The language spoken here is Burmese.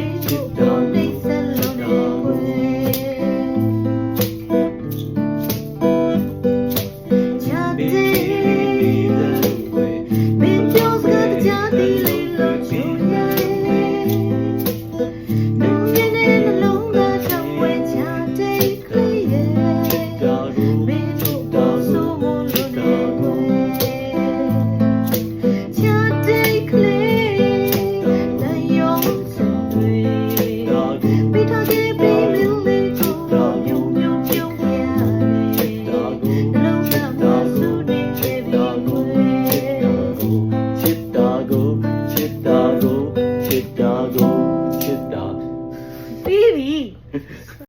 Bingo. စ်တာကိုစစ်တာ ပြီးပြီ